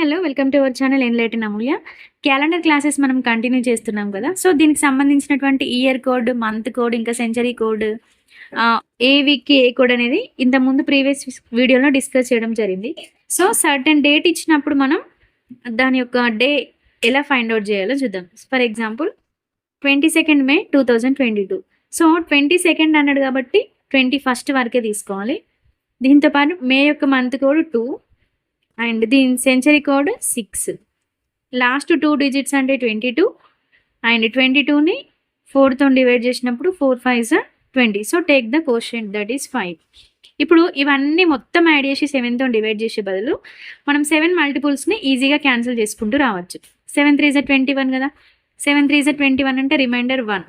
Hello welcome to our channel enlighten Amulya. Calendar classes మనం continue చేస్తున్నాం కదా. So దీనికి సంబంధించినటువంటి ఇయర్ కోడ్ మంత్ కోడ్ ఇంకా సెంచరీ కోడ్ ఏ వీక్కి ఏ కోడ్ అనేది ఇంతకుముందు ప్రీవియస్ వీడియోలో డిస్కస్ చేయడం జరిగింది. సో సర్టన్ డేట్ ఇచ్చినప్పుడు మనం దాని యొక్క డే ఎలా ఫైండ్ అవుట్ చేయాలో చూద్దాం. For example twenty second May two thousand twenty two. So twenty second అన్నాడు కాబట్టి ట్వంటీ ఫస్ట్ వరకే తీసుకోవాలి. దీంతో పాటు మే యొక్క మంత్ కోడ్ టూ అండ్ దీని century code six. Last two digits అంటే ట్వంటీ టూ. అండ్ ట్వంటీ టూని ఫోర్తో డివైడ్ చేసినప్పుడు four five sir twenty. So take the question that is five. ఇప్పుడు ఇవన్నీ మొత్తం యాడ్ చేసి సెవెన్తో డివైడ్ చేసే బదులు మనం సెవెన్ మల్టిపుల్స్ని ఈజీగా క్యాన్సిల్ చేసుకుంటూ రావచ్చు. సెవెన్ త్రీ జా ట్వంటీ వన్ కదా? సెవెన్ త్రీ జా ట్వంటీ వన్ అంటే remainder one.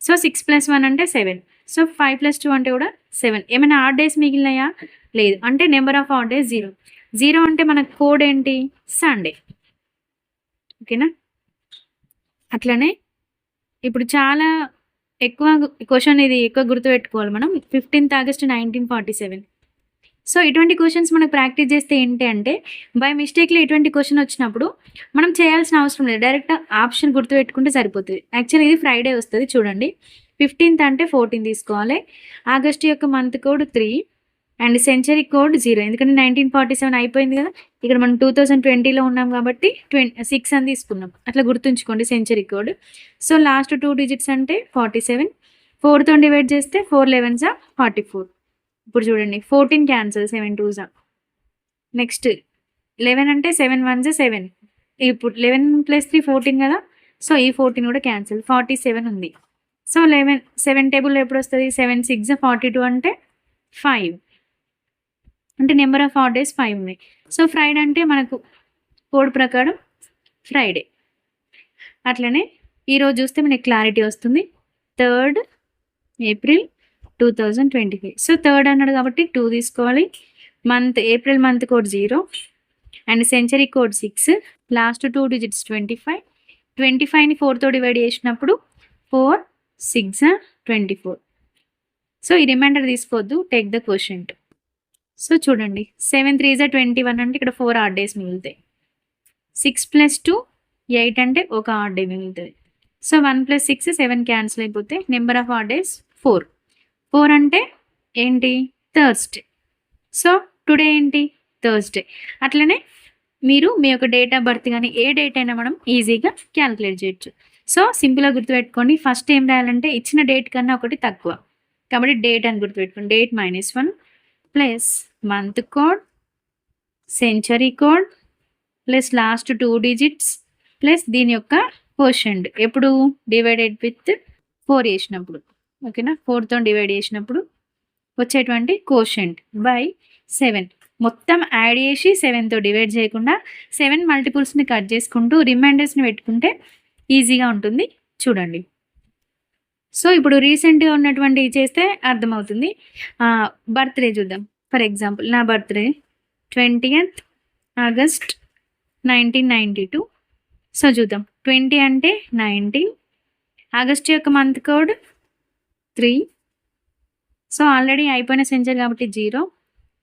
So six plus one అంటే seven. So five plus two అంటే కూడా సెవెన్. ఏమైనా ఆడ్ డేస్ మిగిలినాయా? లేదు. అంటే number of odd days zero. Zero అంటే మన కోడ్ ఏంటి? సండే ఓకేనా? అట్లనే ఇప్పుడు చాలా ఎక్కువ క్వశ్చన్ ఇది ఎక్కువ గుర్తుపెట్టుకోవాలి మనం. Fifteenth August nineteen forty seven so ఇటువంటి క్వశ్చన్స్ మనకు ప్రాక్టీస్ చేస్తే ఏంటి అంటే బై మిస్టేక్లో ఇటువంటి క్వశ్చన్ వచ్చినప్పుడు మనం చేయాల్సిన అవసరం లేదు. డైరెక్ట్ ఆప్షన్ గుర్తుపెట్టుకుంటే సరిపోతుంది. యాక్చువల్లీ ఇది ఫ్రైడే వస్తుంది చూడండి. ఫిఫ్టీన్త్ అంటే ఫోర్టీన్ తీసుకోవాలి. ఆగస్ట్ యొక్క month code three and century code zero. ఎందుకంటే నైన్టీన్ ఫార్టీ సెవెన్ అయిపోయింది కదా. ఇక్కడ మనం టూ థౌజండ్ ట్వంటీలో ఉన్నాం కాబట్టి ట్వంటీ సిక్స్ అని తీసుకున్నాం. అట్లా గుర్తుంచుకోండి century code. So last two digits అంటే ఫార్టీ సెవెన్ ఫోర్తో డివైడ్ చేస్తే ఫోర్ లెవెన్సా ఫార్టీ ఫోర్ ఇప్పుడు చూడండి fourteen cancel seven twos next eleven అంటే సెవెన్ వన్స్ సెవెన్ ఇప్పుడు లెవెన్ ప్లస్ త్రీ ఫోర్టీన్ కదా. సో ఈ ఫోర్టీన్ కూడా క్యాన్సిల్ ఫార్టీ సెవెన్ ఉంది. సో లెవెన్ సెవెన్ టేబుల్ ఎప్పుడు వస్తుంది? సెవెన్ సిక్స్ ఫార్టీ టూ అంటే ఫైవ్ అంటే number of odd days five ఉన్నాయి. సో ఫ్రైడే అంటే మనకు కోడ్ ప్రకారం ఫ్రైడే. అట్లనే ఈరోజు చూస్తే మనకి క్లారిటీ వస్తుంది. Third April two thousand twenty five. So third అన్నాడు కాబట్టి టూ తీసుకోవాలి. Month April month code zero. And century code six. Last two digits twenty five. Twenty ఫైవ్ని ఫోర్తో డివైడ్ చేసినప్పుడు four six twenty four. So ఈ reminder తీసుకోవద్దు. Take the question so చూడండి seven three జా twenty one అంటే ఇక్కడ four odd days మిగులుతాయి. Six plus two eight అంటే ఒక ఆర్ డే మిగులుతుంది. So one plus six seven cancel అయిపోతే number of odd days four four అంటే ఏంటి? థర్స్డే సో టుడే ఏంటి? థర్స్డే అట్లనే మీరు మీ యొక్క డేట్ ఆఫ్ బర్త్ కానీ ఏ డేట్ అయినా మనం ఈజీగా క్యాలిక్యులేట్ చేయొచ్చు. సో సింపుల్గా గుర్తుపెట్టుకోండి ఫస్ట్ ఏం రాయాలంటే ఇచ్చిన డేట్ కన్నా ఒకటి తక్కువ. కాబట్టి డేట్ అని గుర్తుపెట్టుకోండి. Date minus one plus month code century code plus last two digits plus దీని యొక్క క్వశ్చన్ ఎప్పుడు డివైడెడ్ విత్ ఫోర్ చేసినప్పుడు. ఓకేనా ఫోర్తో డివైడ్ చేసినప్పుడు వచ్చేటువంటి కోషంట్ బై సెవెన్ మొత్తం యాడ్ చేసి సెవెన్తో డివైడ్ చేయకుండా సెవెన్ మల్టిపుల్స్ని కట్ చేసుకుంటూ రిమైండర్స్ని పెట్టుకుంటే ఈజీగా ఉంటుంది. చూడండి. సో ఇప్పుడు రీసెంట్గా ఉన్నటువంటి చేస్తే అర్థమవుతుంది. బర్త్డే చూద్దాం. ఫర్ ఎగ్జాంపుల్ నా birthday twentieth August nineteen ninety two so చూద్దాం. ట్వంటీ అంటే నైన్టీన్ ఆగస్ట్ యొక్క month code three so already అయిపోయిన సెంచర్ కాబట్టి జీరో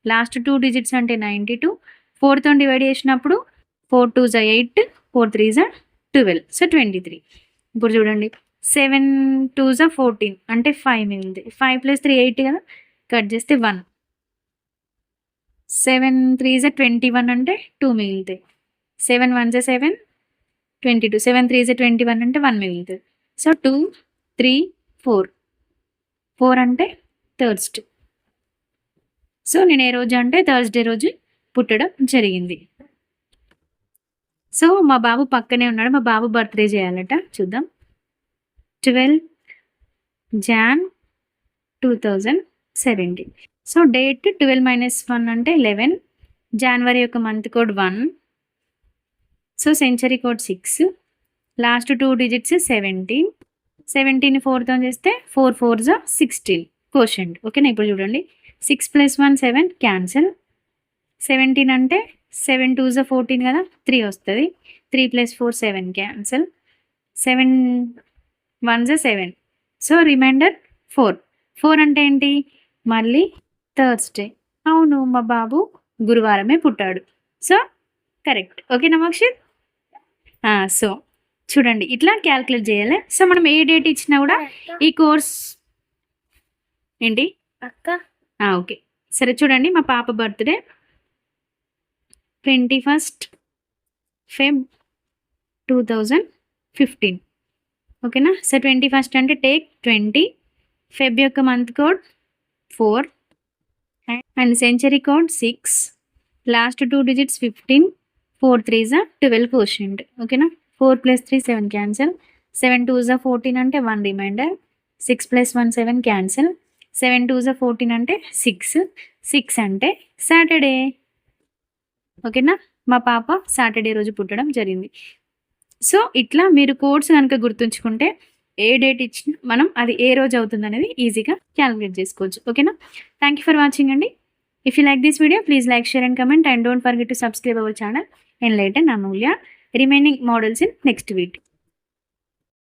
లాస్ట్ టూ డిజిట్స్ అంటే నైంటీ టూ ఫోర్తో డివైడ్ చేసినప్పుడు ఫోర్ టూ జా ఎయిట్ ఫోర్ త్రీ జా ట్వెల్వ్ సో ట్వంటీ త్రీ ఇప్పుడు చూడండి. సెవెన్ టూ జా ఫోర్టీన్ అంటే ఫైవ్ మిగిలింది ఫైవ్ ప్లస్ త్రీ ఎయిట్ కదా? కట్ చేస్తే వన్ సెవెన్ త్రీ జా ట్వంటీ వన్ అంటే టూ మిగులుతాయి సెవెన్ వన్ జా seven twenty two. Seven three జా ట్వంటీ వన్ అంటే వన్ మిగులుతుంది so two three four. Four అంటే థర్స్డే సో నేను ఏ రోజు అంటే థర్స్డే రోజు పుట్టడం జరిగింది. సో మా బాబు పక్కనే ఉన్నాడు. మా బాబు బర్త్డే చేయాలట. చూద్దాం. Twelve Jan two thousand seventeen so date twelve minus one అంటే లెవెన్ జనవరి యొక్క month code one so century code six last two digits seventeen seventeen ఫోర్తో చేస్తే ఫోర్ ఫోర్ జా సిక్స్టీన్ క్వశ్చన్ ఓకేనా ఇప్పుడు చూడండి. Six plus one seven cancel seventeen అంటే seven two జా ఫోర్టీన్ కదా? త్రీ వస్తుంది. Three plus four seven cancel seven one జా seven so remainder four four అంటే ఏంటి? మళ్ళీ థర్స్డే. అవును మా బాబు గురువారమే పుట్టాడు. So correct. ఓకేనా మోక్షిత్ సో చూడండి ఇట్లా క్యాల్కులేట్ చేయాలి. సో మనం ఏ డేట్ ఇచ్చినా కూడా ఈ కోర్స్ ఏంటి? అక్క. ఓకే. సరే చూడండి మా పాప birthday twenty first Feb two thousand fifteen. ఓకేనా? సో ట్వంటీ ఫస్ట్ అంటే టేక్ ట్వంటీ. ఫెబ్ యొక్క month code four. And century code six. Last two digits fifteen four three జా ట్వెల్వ్ క్వశ్చన్. ఓకేనా? Four plus three seven cancel. Seven two జా fourteen అంటే one remainder. Six plus one seven cancel. Seven two జా fourteen అంటే six. Six అంటే Saturday. ఓకేనా? మా పాప సాటర్డే రోజు పుట్టడం జరిగింది. సో ఇట్లా మీరు కోడ్స్ కనుక గుర్తుంచుకుంటే ఏ డేట్ ఇచ్చిన మనం అది ఏ రోజు అవుతుంది అనేది ఈజీగా క్యాలిక్యులేట్ చేసుకోవచ్చు. ఓకేనా? థ్యాంక్ యూ ఫర్ వాచింగ్ అండి. If you like this video, please like, share and comment and don't forget to subscribe our channel Enlighten Amulya. Remaining models in next video.